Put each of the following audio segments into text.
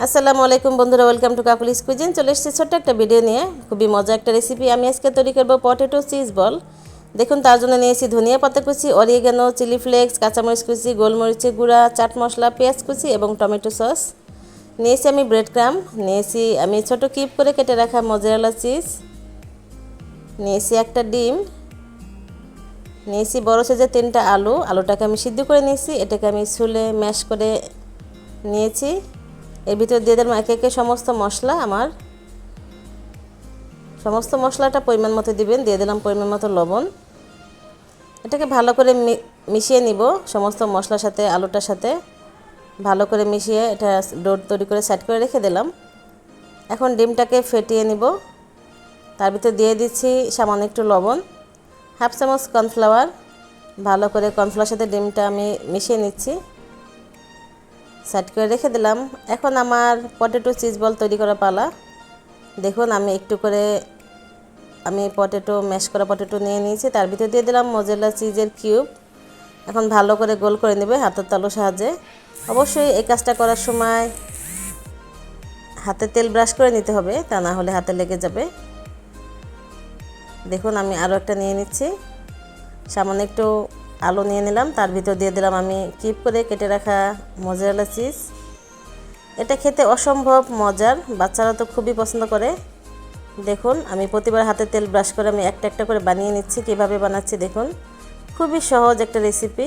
আসসালামু আলাইকুম বন্ধুরা ওয়েলকাম টু কাকুলিস কুইজিন চলে এসেছি ছোট্ট একটা ভিডিও নিয়ে। খুবই মজা একটা রেসিপি আমি আজকে তৈরি করব পটেটো চিজ বল দেখুন, তার জন্য নিয়েছি ধনিয়া পাতা কুচি অরিগেনো চিলি ফ্লেক্স কাঁচামরিচ কুচি, গোলমরিচের গুঁড়া, চাট মশলা, পেঁয়াজ কুচি এবং টমেটো সস নিয়েছি আমি ব্রেড ক্রাম নিয়েছি আমি ছোট কিপ করে কেটে রাখা মজারেলা চিজ নিয়েছি একটা ডিম। নিয়েছি বড় সাইজের তিনটা আলু। আলুটাকে আমি সিদ্ধ করে নিয়েছি। এটাকে আমি ছুলে ম্যাশ করে নিয়েছি। এর ভিতরে দিয়ে দিলাম একে একে সমস্ত মশলা আমার। সমস্ত মশলাটা পরিমাণ মতো দিবেন, দিয়ে দিলাম পরিমাণ মতো লবণ। এটাকে ভালো করে মিশিয়ে নিব সমস্ত মশলার সাথে, আলুটার সাথে। ভালো করে মিশিয়ে এটা ডোর তৈরি করে সেট করে রেখে দিলাম। এখন ডিমটাকে ফেটিয়ে নিব। তার ভিতরে দিয়ে দিচ্ছি সামান্য একটু লবণ, হাফ চামচ কর্নফ্লাওয়ার। ভালো করে কর্নফ্লাওয়ার সাথে ডিমটা আমি মিশিয়ে নিচ্ছি। সাইড করে রেখে দিলাম। এখন আমার পটেটো চিজ বল তৈরি করা পালা। দেখুন, আমি একটু করে আমি পটেটো ম্যাশ করা পটেটো নিয়ে নিয়েছি। তার ভিতরে দিয়ে দিলাম মজেলা চিজের কিউব এখন ভালো করে গোল করে নেবে হাতের তালুর সাহায্যে। অবশ্যই এই কাজটা করার সময় হাতে তেল ব্রাশ করে নিতে হবে, তা না হলে হাতে লেগে যাবে। দেখুন, আমি আরও একটা নিয়ে নিচ্ছি। সামান্য একটু আলু নিয়ে নিলাম। তার ভিতর দিয়ে দিলাম আমি কিপ করে কেটে রাখা মজারেলা চিজ এটা খেতে অসম্ভব মজার, বাচ্চারা তো খুবই পছন্দ করে। দেখুন, আমি প্রতিবার হাতে তেল ব্রাশ করে আমি একটা একটা করে বানিয়ে নিচ্ছি, কীভাবে বানাচ্ছি দেখুন। খুবই সহজ একটা রেসিপি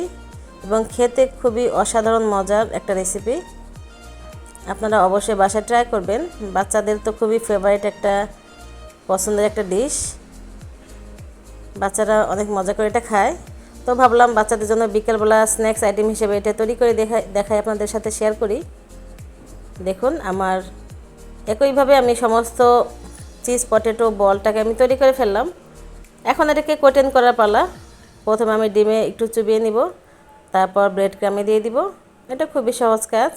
এবং খেতে খুবই অসাধারণ মজার একটা রেসিপি আপনারা অবশ্যই বাসায় ট্রাই করবেন। বাচ্চাদের তো খুবই ফেভারিট একটা পছন্দের একটা ডিশ বাচ্চারা অনেক মজা করে এটা খায়। তো ভাবলাম বাচ্চাদের জন্য বিকেলবেলা স্ন্যাক্স আইটেম হিসেবে এটা তৈরি করে দেখাই দেখাই আপনাদের সাথে শেয়ার করি। দেখুন, আমার একইভাবে আমি সমস্ত চিজ পটেটো বলটাকে আমি তৈরি করে ফেললাম। এখন এটাকে কোটেন করার পালা। প্রথমে আমি ডিমে একটু চুবিয়ে নিব। তারপর ব্রেড ক্রামে দিয়ে দিব। এটা খুবই সহজ কাজ।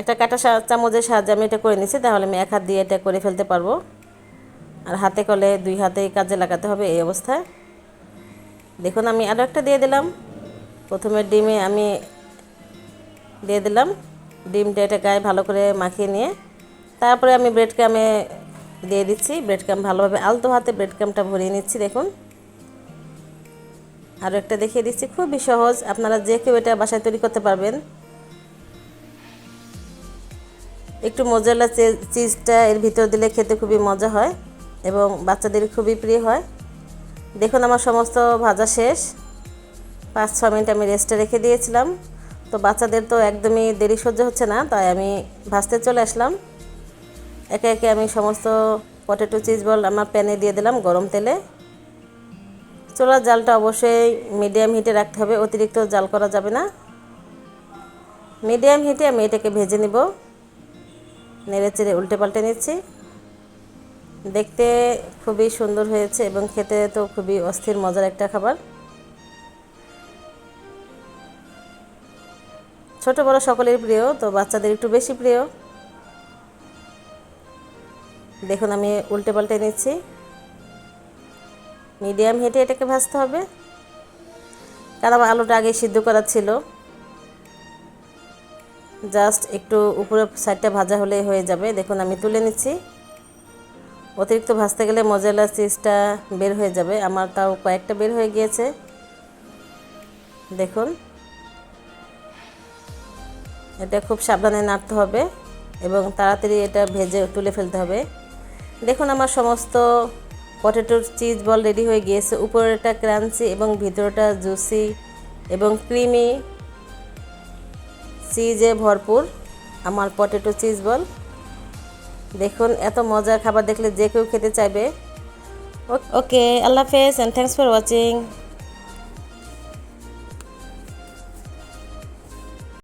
একটা কাটা চামচের সাহায্যে আমি এটা করে নিছি, তাহলে আমি এক হাত দিয়ে এটা করে ফেলতে পারব। আর হাতে কলে দুই হাতেই কাজে লাগাতে হবে এই অবস্থায়। দেখুন, আমি আরও একটা দিয়ে দিলাম। প্রথমে ডিমে আমি দিয়ে দিলাম। ডিমটা এটা গায়ে ভালো করে মাখিয়ে নিয়ে। তারপরে আমি ব্রেড ক্রামে দিয়ে দিচ্ছি। ব্রেড ক্রাম ভালোভাবে আলতো হাতে ব্রেড ক্রামটা ভরিয়ে নিচ্ছি, দেখুন। আরও একটা দেখিয়ে দিচ্ছি। খুবই সহজ। আপনারা যে কেউ এটা বাসায় তৈরি করতে পারবেন। একটু মজালা চিজটা এর ভিতর দিলে খেতে খুবই মজা হয় এবং বাচ্চাদের খুবই প্রিয় হয়। দেখুন, আমার সমস্ত ভাজা শেষ। পাঁচ ছ মিনিট আমি রেস্টে রেখে দিয়েছিলাম। তো বাচ্চাদের তো একদমই দেরি সহ্য হচ্ছে না, তাই আমি ভাজতে চলে আসলাম। একে একে আমি সমস্ত পটেটো চিজ বল আমার প্যানে দিয়ে দিলাম গরম তেলে। চোলার জালটা অবশ্যই মিডিয়াম হিটে রাখতে হবে, অতিরিক্ত জাল করা যাবে না। মিডিয়াম হিটে আমি এটাকে ভেজে নিব। নেড়ে চেড়ে উল্টে পাল্টে নিচ্ছি। দেখতে খুবই সুন্দর হয়েছে এবং খেতে তো খুবই অস্থির, মজার একটা খাবার। ছোট, বড় সকলের প্রিয়, তো বাচ্চাদের একটু বেশি প্রিয়। দেখুন, আমি উল্টে পাল্টে নিচ্ছি। মিডিয়াম হিটে এটাকে ভাজতে হবে। কারণ আলুটা আগে সিদ্ধ করা ছিল। জাস্ট একটু উপরে সাইডটা ভাজা হলে হয়ে যাবে। দেখুন, আমি তুলে নিচ্ছি। অতিরিক্ত ভাজতে গেলে মজালা চিজটা বের হয়ে যাবে। আমার তাও কয়েকটা বের হয়ে গিয়েছে। দেখুন। এটা খুব সাবধানে নাড়তে হবে এবং তাড়াতাড়ি এটা ভেজে তুলে ফেলতে হবে। দেখুন, আমার সমস্ত পটেটোর চিজ বল রেডি হয়ে গিয়েছে। উপরেটা ক্রাঞ্চি এবং ভিতরটা জুসি এবং ক্রিমি চিজে ভরপুর আমার পটেটো চিজ বল দেখুন, এত মজার খাবার দেখলে যে কেউ খেতে চাইবে। ওকে আল্লাহ হাফেজ অ্যান্ড থ্যাংকস ফর ওয়াচিং